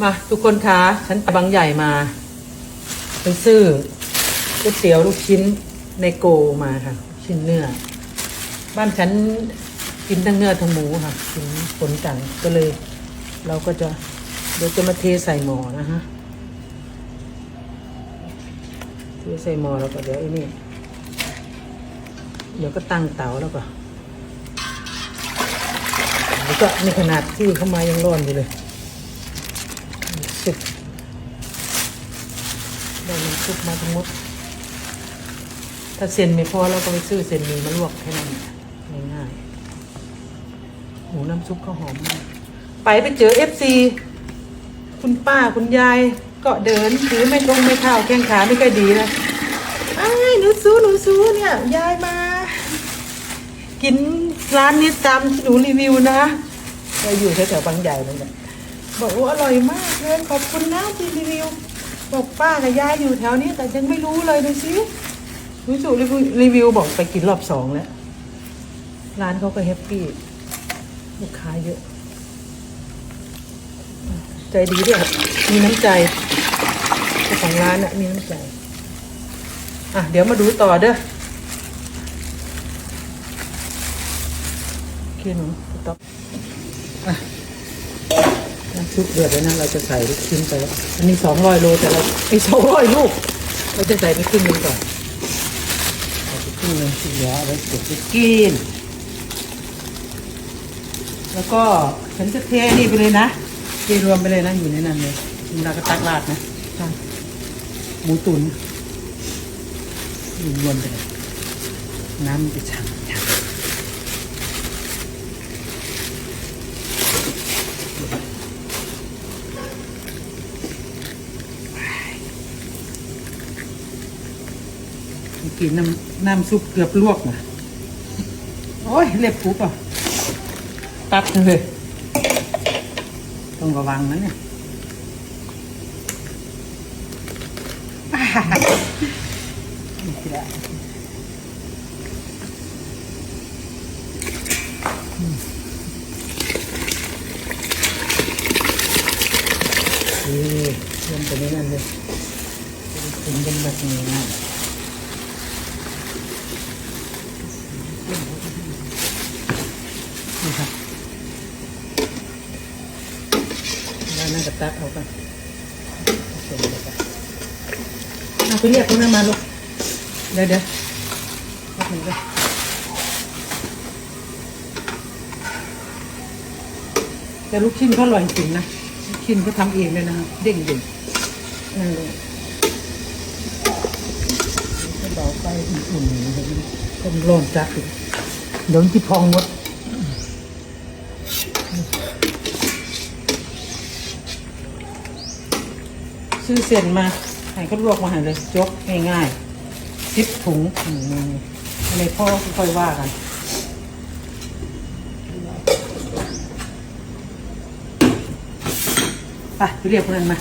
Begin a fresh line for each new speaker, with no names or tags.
มาทุกคนคะฉันไปบางใหญ่มาไปซื้อก๋วยเตี๋ยวลูกชิ้นในโกมาค่ะ ชิ้นเนื้อ บ้านฉันกินทั้งเนื้อทั้งหมูค่ะกินผลจันก็เลย เราก็จะเดี๋ยวจะมาเทใส่หม้อนะฮะเทใส่หม้อแล้วก็เดี๋ยวไอ้นี่เดี๋ยวก็ตั้งเตาแล้วก็แล้วก็ในขนาดที่เข้ามายังร้อนอยู่เลย สุกได้น้ำซุปมาทั้งหมด ถ้าเส้นไม่พอเราก็ไปซื้อเส้นหมีมาลวกแค่นั้นง่ายๆหมูน้ำซุปก็หอมมากไปไปเจอเอฟซีคุณป้าคุณยายก็เดินถือไม่ตรงไม่เท้าแข้งขาไม่ค่อยดีนะไอ้หนูซูหนูซูเนี่ยยายมา กินร้านนี้ตามที่หนูรีวิวนะเราอยู่แถวๆบางใหญ่เลยเนี่ย บอกว่าอร่อยมากเลยขอบคุณนะที่รีวิวบอกป้ากับยายอยู่แถวนี้ แต่ยังไม่รู้เลยดูสิวิวรีวิวบอกไปกินรอบสองแล้ว ร้านเขาก็แฮปปี้ลูกค้าเยอะ ใจดีด้วยมีน้ำใจเจ้าของร้านน่ะมีน้ำใจ อะ เดี๋ยวมาดูต่อเด้อโอเคหนูต๊อปอะ น้ำซุปเดือดแล้วนะเราจะใส่ลูกชิ้นไปแล้วอันนี้สองร้อยโลแต่เราไอ้สองร้อยลูก เราจะใส่ไปครึ่งหนึงก่อนครึ่งหนึงที่เหลือเอาไว้เก็บไปกิน แล้วก็ฉันจะเทนี่ไปเลยนะเทรวมไปเลยนะอยู่ในนั้นเลยเวลาก็ตักราดนะใช่หมูตุ๋นรวมไปเลยน้ำมันจะฉ่ำฉ่ำเมื่อ กินน้ำน้ำซุปเกือบลวกนะโอ้ยเล็บปุ๊บอะตัดเลยต้องระวังนะเนี่ยนี่คือละอืมนี่เริ่มไปนี่นั่นเลยถึงเป็นแบบนี้นะ นี่ครับแล้วนั่นกับตัดเอากันเอาไปเรียกคนนั้นมาลูก เดี๋ยวเดี๋ยวแป๊บนึงก็แต่ลูกชิ้นเขาอร่อยจริงนะลูกชิ้นเขาทำเองเลยนะเด้งเด้งนั่นเลยก็เบาไปอุ่นๆนะครับต้มร้อนจัดเดี๋ยวที่พองหมด ซื้อเส้นมาให้เขาลวกมาให้เลยจกง่ายๆซิปถุงอืมในพ่อค่อยว่ากันไปไปเรียกคนนั้นมา